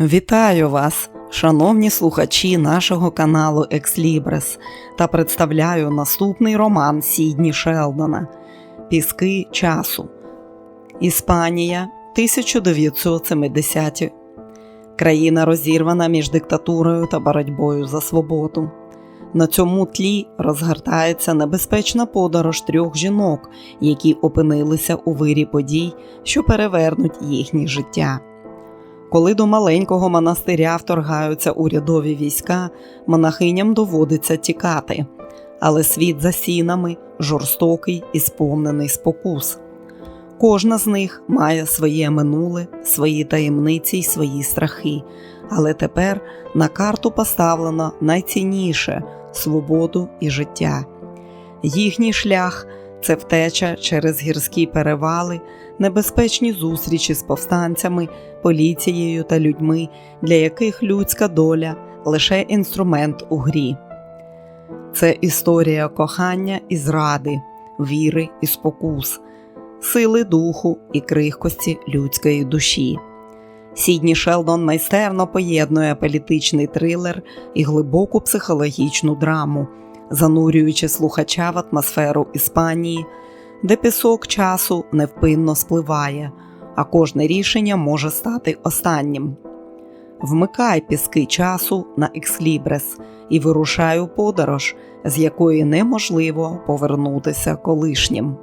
Вітаю вас, шановні слухачі нашого каналу Екслібрес, та представляю наступний роман Сідні Шелдона Піски часу. Іспанія, 1970 Країна розірвана між диктатурою та боротьбою за свободу. На цьому тлі розгортається небезпечна подорож трьох жінок, які опинилися у вирі подій, що перевернуть їхнє життя. Коли до маленького монастиря вторгаються урядові війська, монахиням доводиться тікати, але світ за сінами жорстокий і сповнений спокус. Кожна з них має своє минуле, свої таємниці й свої страхи, але тепер на карту поставлено найцінніше свободу і життя. Їхній шлях це втеча через гірські перевали, небезпечні зустрічі з повстанцями, поліцією та людьми, для яких людська доля лише інструмент у грі. Це історія кохання і зради, віри і спокус, сили духу і крихкості людської душі. Сідні Шелдон майстерно поєднує політичний трилер і глибоку психологічну драму, занурюючи слухача в атмосферу Іспанії, де пісок часу невпинно спливає, а кожне рішення може стати останнім. Вмикай піски часу на екслібрес і вирушай подорож, з якої неможливо повернутися колишнім.